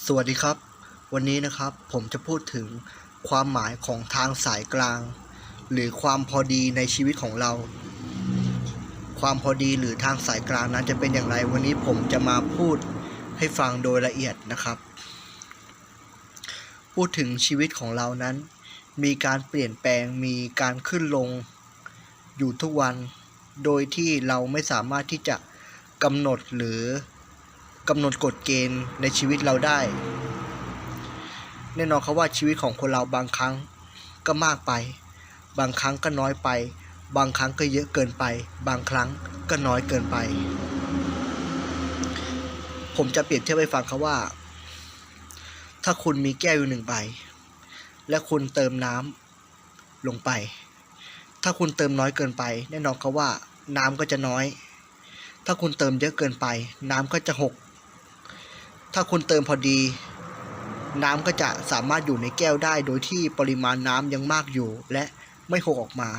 สวัสดีครับ วันนี้นะครับผมจะพูดถึงความหมายของทางสายกลาง หรือความพอดีในชีวิตของเรา ความพอดีหรือทางสายกลางนั้นจะเป็นอย่างไร วันนี้ผมจะมาพูดให้ฟังโดยละเอียดนะครับ พูดถึงชีวิตของเรานั้น มีการเปลี่ยนแปลงมีการขึ้นลงอยู่ทุกวัน โดยที่เราไม่สามารถที่จะกำหนดหรือ กำหนดกฎเกณฑ์ในชีวิตเราได้ แน่นอนครับว่าชีวิตของคนเราบางครั้งก็มากไป บางครั้งก็น้อยไป บางครั้งก็เยอะเกินไป บางครั้งก็น้อยเกินไป ผมจะเปรียบเทียบให้ฟังครับว่า ถ้าคุณมีแก้วอยู่หนึ่งใบ และคุณเติมน้ำลงไป ถ้าคุณเติมน้อยเกินไป แน่นอนครับว่าน้ำก็จะน้อยถ้าคุณเติมเยอะเกินไป น้ำก็จะหก ถ้าคุณเติมพอดี น้ำก็จะสามารถอยู่ในแก้วได้ โดยที่ปริมาณน้ำยังมากอยู่ และไม่หกออกมา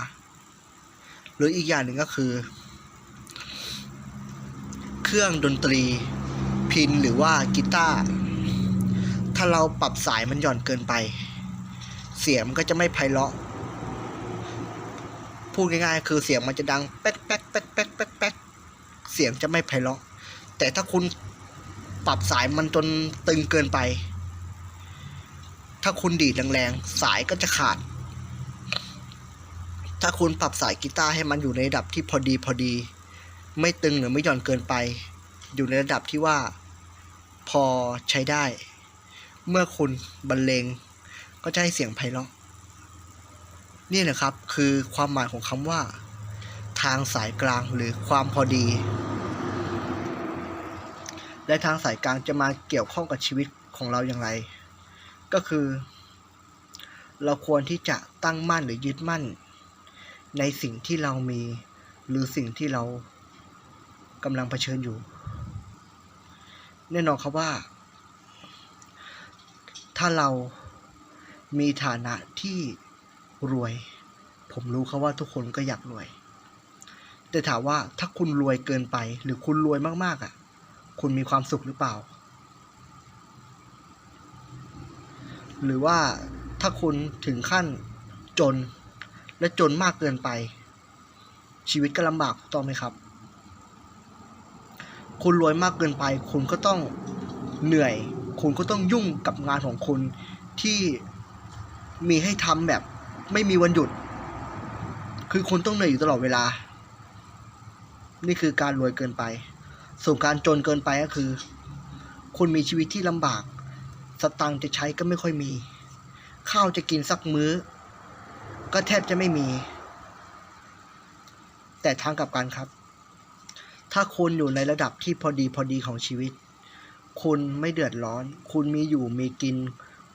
หรืออีกอย่างหนึ่งก็คือ เครื่องดนตรี พินหรือว่ากีตาร์ถ้าเราปรับสายมันหย่อนเกินไป เสียงมันก็จะไม่ไพเราะพูดง่ายๆ คือเสียงมันจะดังแป๊กแป๊กแป๊กแป๊กแป๊กแป๊กเสียงจะไม่ไพเราะ แต่ถ้าคุณ ปรับสายมันจนตึงเกินไป ถ้าคุณดีดแรงๆ สายก็จะขาด ถ้าคุณปรับสายกีตาร์ให้มันอยู่ในระดับที่พอดีพอดี ไม่ตึงหรือไม่หย่อนเกินไป อยู่ในระดับที่ว่า พอใช้ได้ เมื่อคุณบรรเลง ก็จะให้เสียงไพเราะนี่นะครับคือความหมายของคำว่า ทางสายกลางหรือความพอดี และทางสายกลางจะมาเกี่ยวข้องกับชีวิตของเราอย่างไร ก็คือ เราควรที่จะตั้งมั่นหรือยึดมั่น ในสิ่งที่เรามี หรือสิ่งที่เรากำลังเผชิญอยู่ แน่นอนครับว่า ถ้าเรามีฐานะที่รวย ผมรู้ครับว่าทุกคนก็อยากรวย แต่ถามว่าถ้าคุณรวยเกินไปหรือคุณรวยมากๆอะ คุณมีความสุขหรือเปล่า หรือว่าถ้าคุณถึงขั้นจนและจนมากเกินไป ชีวิตก็ลำบากถูกต้องไหมครับ คุณรวยมากเกินไป คุณก็ต้องเหนื่อย คุณก็ต้องยุ่งกับงานของคุณที่มีให้ทำแบบไม่มีวันหยุด คือคุณต้องเหนื่อยอยู่ตลอดเวลา นี่คือการรวยเกินไป ส่วนการจนเกินไปก็คือ คุณมีชีวิตที่ลำบาก สตังค์จะใช้ก็ไม่ค่อยมี ข้าวจะกินสักมื้อ ก็แทบจะไม่มี แต่ทางกลับกันครับ ถ้าคุณอยู่ในระดับที่พอดีพอดีของชีวิต คุณไม่เดือดร้อน คุณมีอยู่มีกิน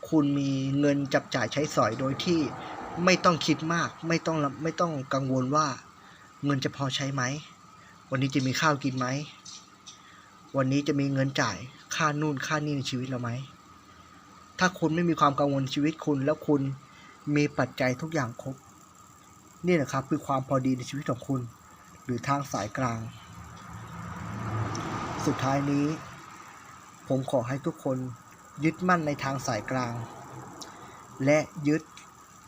คุณมีเงินจับจ่ายใช้สอยโดยที่ไม่ต้องคิดมาก ไม่ต้องไม่ต้องกังวลว่า เงินจะพอใช้ไหม วันนี้จะมีข้าวกินไหม วันนี้จะมีเงินจ่ายค่านู่นค่านี่ในชีวิตเราไหม ถ้าคุณไม่มีความกังวลชีวิตคุณ แล้วคุณมีปัจจัยทุกอย่างครบ นี่แหละครับคือความพอดีในชีวิตของคุณ หรือทางสายกลาง สุดท้ายนี้ ผมขอให้ทุกคนยึดมั่นในทางสายกลาง และยึด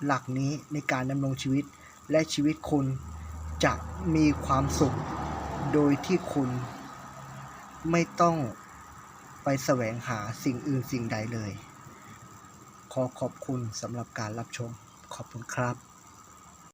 หลักนี้ในการดำรงชีวิตและชีวิตคุณจะมีความสุขโดยที่คุณ ไม่ต้องไปแสวงหาสิ่งอื่นสิ่งใดเลย ขอขอบคุณสำหรับการรับชม ขอบคุณครับ